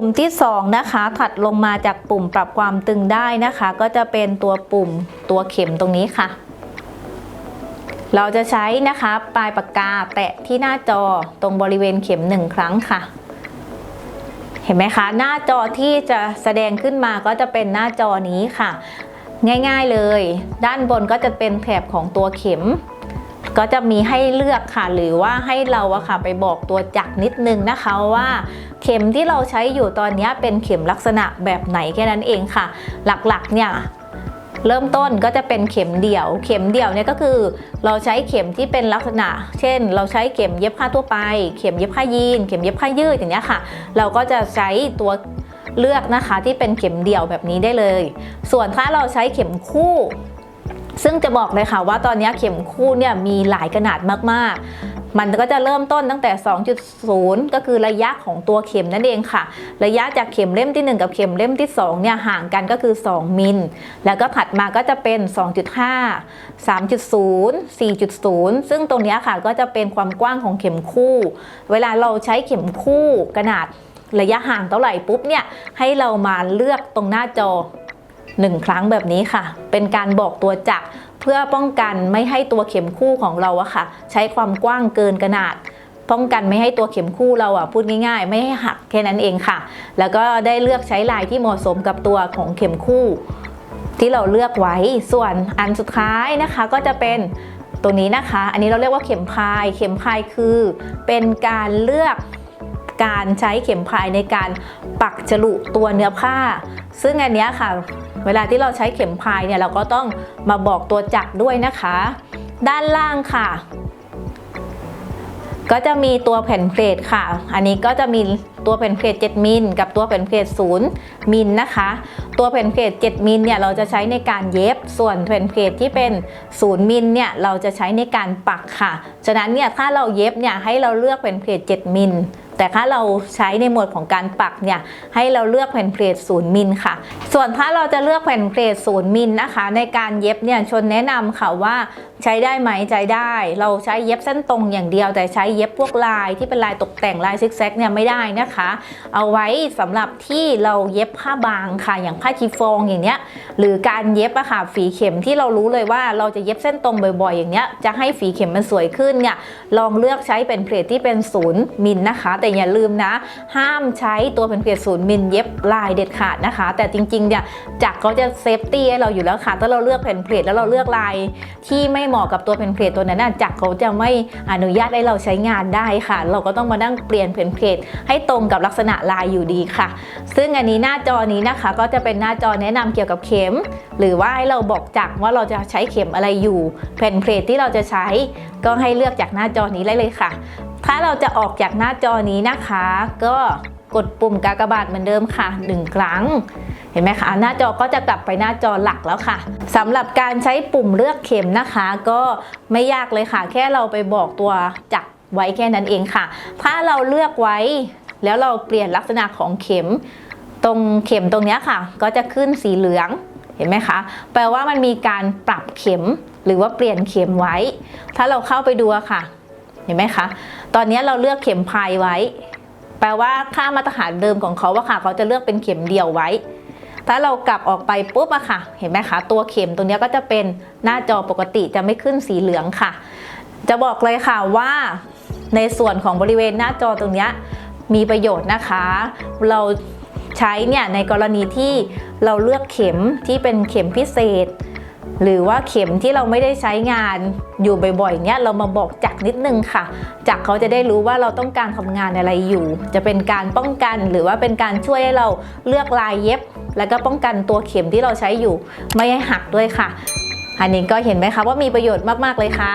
ปุ่มที่2นะคะถัดลงมาจากปุ่มปรับความตึงได้นะคะ ก็จะเป็นตัวปุ่มตัวเข็มตรงนี้ค่ะ เราจะใช้นะคะปลายปากกาแตะที่หน้าจอตรงบริเวณเข็มหนึ่งครั้งค่ะ เห็นไหมคะ หน้าจอที่จะแสดงขึ้นมาก็จะเป็นหน้าจอนี้ค่ะ ง่ายๆเลย ด้านบนก็จะเป็นแถบของตัวเข็ม ก็จะมีให้เลือกค่ะ หรือว่าให้เราอะค่ะไปบอกตัวจักรนิดนึงนะคะว่า เข็มที่เราใช้อยู่ตอนนี้เป็นเข็มลักษณะแบบไหนแค่นั้นเองค่ะ หลักๆเนี่ยเริ่มต้นก็จะเป็นเข็มเดี่ยว เข็มเดี่ยวเนี่ยก็คือ เราใช้เข็มที่เป็นลักษณะ เช่น เราใช้เข็มเย็บผ้าทั่วไป เข็มเย็บผ้ายีน เข็มเย็บผ้ายืดอย่างเงี้ยค่ะ เราก็จะใช้ตัวเลือกนะคะที่เป็นเข็มเดี่ยวแบบนี้ได้เลย ส่วนถ้าเราใช้เข็มคู่ ซึ่งจะบอกเลยค่ะว่าตอนนี้เข็มคู่เนี่ยมีหลายขนาดมากๆ มันก็จะเริ่มต้นตั้งแต่ 2.0 ก็คือระยะของตัวเข็มนั่นเองค่ะ ระยะจากเข็มเล่มที่ 1 กับเข็มเล่มที่2เนี่ยห่างกันก็คือ 2 มิล แล้วก็ถัดมาก็จะเป็น 2.5 3.0 4.0 ซึ่งตรงนี้ค่ะก็จะเป็นความกว้างของเข็มคู่ เวลาเราใช้เข็มคู่ขนาดระยะห่างเท่าไหร่ปุ๊บเนี่ยให้เรามาเลือกตรงหน้าจอ หนึ่งครั้งแบบนี้ค่ะ เป็นการบอกตัวจักรเพื่อป้องกันไม่ให้ตัวเข็มคู่ของเราอะค่ะ ใช้ความกว้างเกินขนาด ป้องกันไม่ให้ตัวเข็มคู่เราอะพูดง่าย ๆ ไม่ให้หักแค่นั้นเองค่ะ แล้วก็ได้เลือกใช้ลายที่เหมาะสมกับตัวของเข็มคู่ ที่เราเลือกไว้ส่วนอันสุดท้ายนะคะก็จะเป็นตัวนี้นะคะ อันนี้เราเรียกว่าเข็มพาย เข็มพายคือ เป็นการเลือกการใช้เข็มพายในการปักฉลุตัวเนื้อผ้า ซึ่งอันนี้ค่ะ เวลาที่เราใช้เข็มพายเนี่ยเราก็ต้องมาบอกตัวจักรด้วยนะคะ ด้านล่างค่ะ ก็จะมีตัวแผ่นเพลทค่ะ อันนี้ก็จะมีตัวแผ่นเพลท7มิลกับตัวแผ่นเพลท0มิลนะคะ ตัวแผ่นเพลท7มิลเนี่ยเราจะใช้ในการเย็บ ส่วนแผ่นเพลทที่เป็น0มิลเนี่ยเราจะใช้ในการปักค่ะ ฉะนั้นเนี่ยถ้าเราเย็บเนี่ยให้เราเลือกแผ่นเพลท7มิล แต่ถ้าเราใช้ในหมวดของการปักเนี่ยให้เราเลือกแผ่นเพลทศูนย์มิลค่ะ ส่วนถ้าเราจะเลือกแผ่นเพลทศูนย์มิลนะคะ ในการเย็บเนี่ยชนแนะนำค่ะว่าใช้ได้ไหมใช้ได้ เราใช้เย็บเส้นตรงอย่างเดียว แต่ใช้เย็บพวกลายที่เป็นลายตกแต่งลายซิกแซกเนี่ยไม่ได้นะคะ เอาไว้สำหรับที่เราเย็บผ้าบางค่ะ อย่างผ้าชีฟองอย่างเนี้ย หรือการเย็บอะค่ะฝีเข็มที่เรารู้เลยว่าเราจะเย็บเส้นตรงบ่อย ๆ อย่างเนี้ยจะให้ฝีเข็มมันสวยขึ้นเนี่ยลองเลือกใช้เป็นเพลทที่เป็นศูนย์มิลนะคะ แต่อย่าลืมนะ ห้ามใช้ตัวเป็นเพลทศูนย์มิลเย็บลายเด็ดขาดนะคะ แต่จริงๆเนี่ยจักรเขาจะเซฟตี้ให้เราอยู่แล้วค่ะถ้าเราเลือกแผ่นเพลทแล้วเราเลือกลายที่ไม่เหมาะกับตัวแผ่นเพลทตัวนั้นนะจักรเขาจะไม่อนุญาตให้เราใช้งานได้ค่ะ เราก็ต้องมานั่งเปลี่ยนแผ่นเพลทให้ตรงกับลักษณะลายอยู่ดีค่ะ ซึ่งอันนี้หน้าจอนี้นะคะ ก็จะเป็นหน้าจอแนะนำเกี่ยวกับเข็ม หรือว่าให้เราบอกจักรว่าเราจะใช้เข็มอะไรอยู่แผ่นเพลทที่เราจะใช้ก็ให้เลือกจากหน้าจอนี้ได้เลยค่ะ ถ้าเราจะออกจากหน้าจอนี้นะคะ ก็ กดปุ่มกากบาทเหมือนเดิมค่ะหนึ่งครั้ง เห็นไหมคะ หน้าจอก็จะกลับไปหน้าจอหลักแล้วค่ะสำหรับการใช้ปุ่มเลือกเข็มนะคะ ก็ไม่ยากเลยค่ะ แค่เราไปบอกตัวจักรไว้แค่นั้นเองค่ะ ถ้าเราเลือกไว้ แล้วเราเปลี่ยนลักษณะของเข็ม ตรงเข็มตรงนี้ค่ะ ก็จะขึ้นสีเหลืองเห็นไหมคะ แปลว่ามันมีการปรับเข็มหรือว่าเปลี่ยนเข็มไว้ ถ้าเราเข้าไปดูค่ะ เห็นไหมคะ ตอนนี้เราเลือกเข็มพายไว้ แปลว่าค่ามาตรฐานเดิมของเขาอะค่ะ เขาจะเลือกเป็นเข็มเดียวไว้ ถ้าเรากลับออกไปปุ๊บอะค่ะ เห็นไหมคะ ตัวเข็มตรงนี้ก็จะเป็นหน้าจอปกติจะไม่ขึ้นสีเหลืองค่ะ จะบอกเลยค่ะว่าในส่วนของบริเวณหน้าจอตรงนี้มีประโยชน์นะคะ เราใช้เนี่ยในกรณีที่เราเลือกเข็มที่เป็นเข็มพิเศษ หรือว่าเข็มที่เราไม่ได้ใช้งานอยู่บ่อยๆ เนี่ยเรามาบอกจักนิดนึงค่ะ จักเขาจะได้รู้ว่าเราต้องการทำงานอะไรอยู่ จะเป็นการป้องกันหรือว่าเป็นการช่วยให้เราเลือกลายเย็บ แล้วก็ป้องกันตัวเข็มที่เราใช้อยู่ ไม่ให้หักด้วยค่ะ อันนี้ก็เห็นไหมคะว่ามีประโยชน์มากๆเลยค่ะ